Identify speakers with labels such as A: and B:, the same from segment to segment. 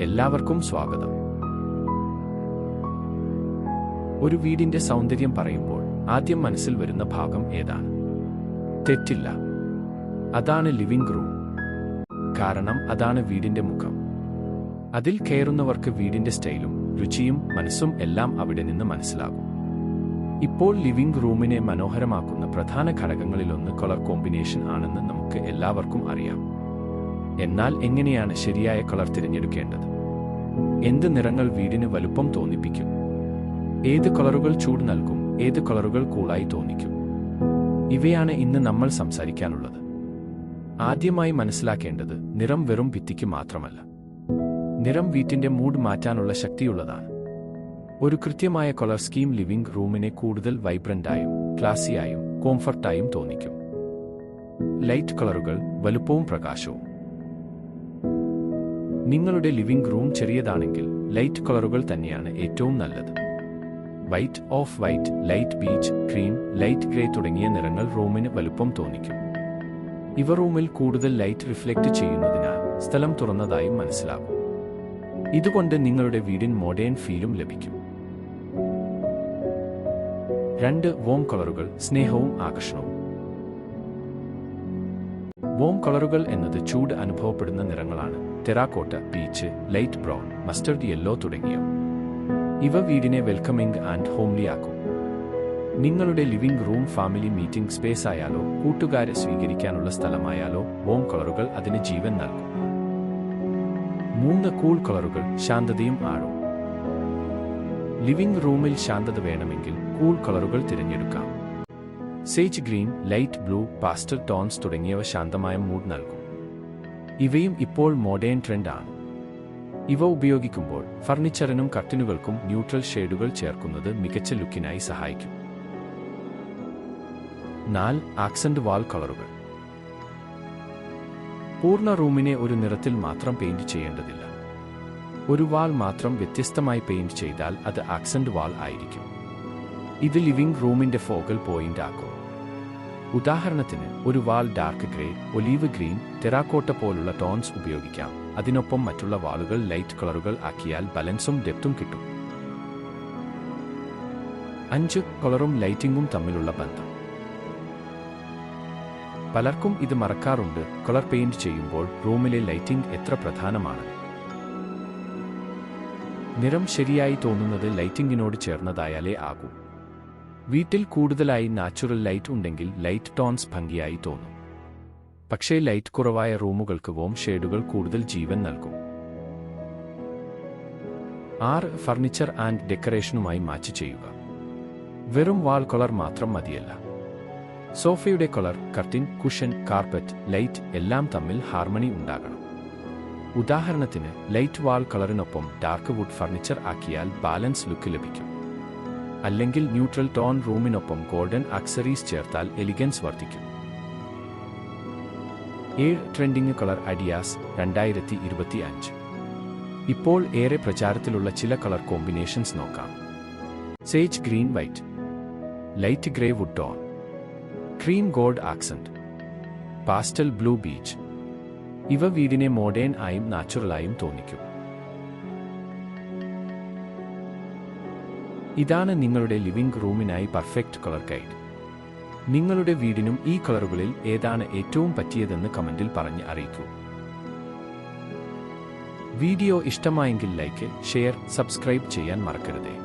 A: എല്ലാവർക്കും സ്വാഗതം. ഒരു വീടിന്റെ സൗന്ദര്യം പറയുമ്പോൾ ആദ്യം മനസ്സിൽ വരുന്ന ഭാഗം ഏതാണ്? തെറ്റില്ല. അതാണ് ലിവിംഗ് റൂം. കാരണം അതാണ് വീടിന്റെ മുഖം. അതിൽ കയറുന്നവർക്ക് വീടിന്റെ സ്റ്റൈലും രുചിയും മനസ്സും എല്ലാം അവിടെ നിന്ന് മനസ്സിലാകും. ഇപ്പോൾ ലിവിംഗ് റൂമിനെ മനോഹരമാക്കുന്ന പ്രധാന ഘടകങ്ങളിലൊന്ന് കളർ കോമ്പിനേഷൻ ആണെന്ന് നമുക്ക് എല്ലാവർക്കും അറിയാം. എന്നാൽ എങ്ങനെയാണ് ശരിയായ കളർ തിരഞ്ഞെടുക്കേണ്ടത്? എന്ത് നിറങ്ങൾ വീടിന് വലുപ്പം തോന്നിപ്പിക്കും? ഏത് കളറുകൾ ചൂട് നൽകും? ഏത് കളറുകൾ കൂളായി തോന്നിക്കും? ഇവയാണ് ഇന്ന് നമ്മൾ സംസാരിക്കാനുള്ളത്. ആദ്യമായി മനസ്സിലാക്കേണ്ടത് നിറം വെറും ഭിത്തിക്ക് മാത്രമല്ല. നിറം വീട്ടിന്റെ മൂഡ് മാറ്റാനുള്ള ശക്തിയുള്ളതാണ്. ഒരു കൃത്യമായ കളർ സ്കീം ലിവിംഗ് റൂമിനെ കൂടുതൽ വൈബ്രന്റായും ക്ലാസിയായും കോംഫർട്ടായും തോന്നിക്കും. ലൈറ്റ് കളറുകൾ വലുപ്പവും പ്രകാശവും. നിങ്ങളുടെ ലിവിംഗ് റൂം ചെറിയതാണെങ്കിൽ ലൈറ്റ് കളറുകൾ തന്നെയാണ് ഏറ്റവും നല്ലത്. White off white light beige cream light grey തുടങ്ങിയ നിറങ്ങൾ റൂമിന് വലുപ്പം തോന്നിക്കും. ഇവ റൂമിൽ കൂടുതൽ ലൈറ്റ് റിഫ്ലക്റ്റ് ചെയ്യുന്നതിനാൽ സ്ഥലം തുറന്നതായും മനസ്സിലാകും. ഇതുകൊണ്ട് നിങ്ങളുടെ വീടിൻ മോഡേൺ ഫീലും ലഭിക്കും. രണ്ട് വോം കളറുകൾ സ്നേഹവും ആകർഷണവും. വോം കളറുകൾ എന്നത് ചൂട് അനുഭവപ്പെടുന്ന നിറങ്ങളാണ്. Terracotta peach light brown mustard yellow തുടങ്ങിയ ഇവ വീടിനെ വെൽക്കമിംഗ് ആൻഡ് ഹോംലി ആക്കും. നിങ്ങളുടെ living room family meeting space ആയാലോ കൂട്ടുകാരെ സ്വീകരിക്കാനുള്ള സ്ഥലമായാലോ വോം കളറുകൾ അതിന് ജീവൻ നൽകും. മൂന്ന് കൂൾ കളറുകൾ ശാന്തതയും ആഴവും. ലിവിംഗ് റൂമിൽ ശാന്തത വേണമെങ്കിൽ കൂൾ കളറുകൾ തിരഞ്ഞെടുക്കാം. Sage green light blue pastel tones തുടങ്ങിയവ ശാന്തമായ മൂഡ് നൽകും. ഇവയും ഇപ്പോൾ മോഡേൺ ട്രെൻഡാണ് ഇവ ഉപയോഗിക്കുമ്പോൾ ഫർണിച്ചറിനും കർട്ടിനുകൾക്കും ന്യൂട്രൽ ഷെയ്ഡുകൾ ചേർക്കുന്നത് മികച്ച ലുക്കിനായി സഹായിക്കും. നാല് ആക്സന്റ് വാൾ കളറുകൾ പൂർണ റൂമിനെ ഒരു നിറത്തിൽ മാത്രം പെയിന്റ് ചെയ്യേണ്ടതില്ല. ഒരു വാൾ മാത്രം വ്യത്യസ്തമായി പെയിന്റ് ചെയ്താൽ അത് ആക്സന്റ് വാൾ ആയിരിക്കും. ഇത് ലിവിംഗ് റൂമിന്റെ ഫോക്കൽ പോയിന്റ് ആക്കും. ഉദാഹരണത്തിന് ഒരു wall dark grey olive green terracotta പോലുള്ള ടോൺസ് ഉപയോഗിക്കാം. അതിനൊപ്പം മറ്റുള്ള വാളുകൾ ലൈറ്റ് കളറുകൾ ആക്കിയാൽ ബാലൻസും ഡെപ്തും കിട്ടും. അഞ്ച് കളറും ലൈറ്റിംഗും തമ്മിലുള്ള ബന്ധം. പലർക്കും ഇത് മറക്കാറുണ്ട്. കളർ പെയിന്റ് ചെയ്യുമ്പോൾ റൂമിലെ ലൈറ്റിംഗ് എത്ര പ്രധാനമാണ്. നിറം ശരിയായി തോന്നുന്നത് ലൈറ്റിംഗിനോട് ചേർന്നതായാലേ ആകൂ. വീട്ടിൽ കൂടുതലായി നാച്ചുറൽ ലൈറ്റ് ഉണ്ടെങ്കിൽ ലൈറ്റ് ടോൺസ് ഭംഗിയായി തോന്നും. പക്ഷേ ലൈറ്റ് കുറവായ റൂമുകൾക്ക് വോം ഷെയ്ഡുകൾ കൂടുതൽ ജീവൻ നൽകും. ആറ് ഫർണിച്ചർ ആൻഡ് ഡെക്കറേഷനുമായി മാച്ച് ചെയ്യുക. വെറും വാൾ കളർ മാത്രം മതിയല്ല. സോഫയുടെ colour curtain cushion carpet light എല്ലാം തമ്മിൽ ഹാർമണി ഉണ്ടാകണം. ഉദാഹരണത്തിന് ലൈറ്റ് വാൾ കളറിനൊപ്പം ഡാർക്ക് വുഡ് ഫർണിച്ചർ ആക്കിയാൽ ബാലൻസ് ലുക്ക് ലഭിക്കും. അല്ലെങ്കിൽ ന്യൂട്രൽ ടോൺ റൂമിനൊപ്പം ഗോൾഡൻ അക്സറീസ് ചേർത്താൽ എലിഗൻസ് വർദ്ധിക്കും. ഏഴ് ട്രെൻഡിങ് കളർ ഐഡിയാസ് രണ്ടായിരത്തി ഇരുപത്തി അഞ്ച് ഇപ്പോൾ ഏറെ പ്രചാരത്തിലുള്ള ചില കളർ കോമ്പിനേഷൻസ് നോക്കാം. Sage green white light grey wood tone cream gold accent pastel blue beige. ഇവ വീടിനെ മോഡേൺ ആയും നാച്ചുറലായും തോന്നിക്കും. ഇതാണ് നിങ്ങളുടെ ലിവിംഗ് റൂമിനായി പെർഫെക്റ്റ് കളർ ഗൈഡ്. നിങ്ങളുടെ വീടിനും ഈ കളറുകളിൽ ഏതാണ് ഏറ്റവും പറ്റിയതെന്ന് കമന്റിൽ പറഞ്ഞ് അറിയിക്കൂ. വീഡിയോ ഇഷ്ടമായെങ്കിൽ ലൈക്ക് ഷെയർ സബ്സ്ക്രൈബ് ചെയ്യാൻ മറക്കരുതേ.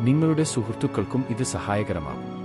A: നിങ്ങളുടെ സുഹൃത്തുക്കൾക്കും ഇത് സഹായകരമാകും.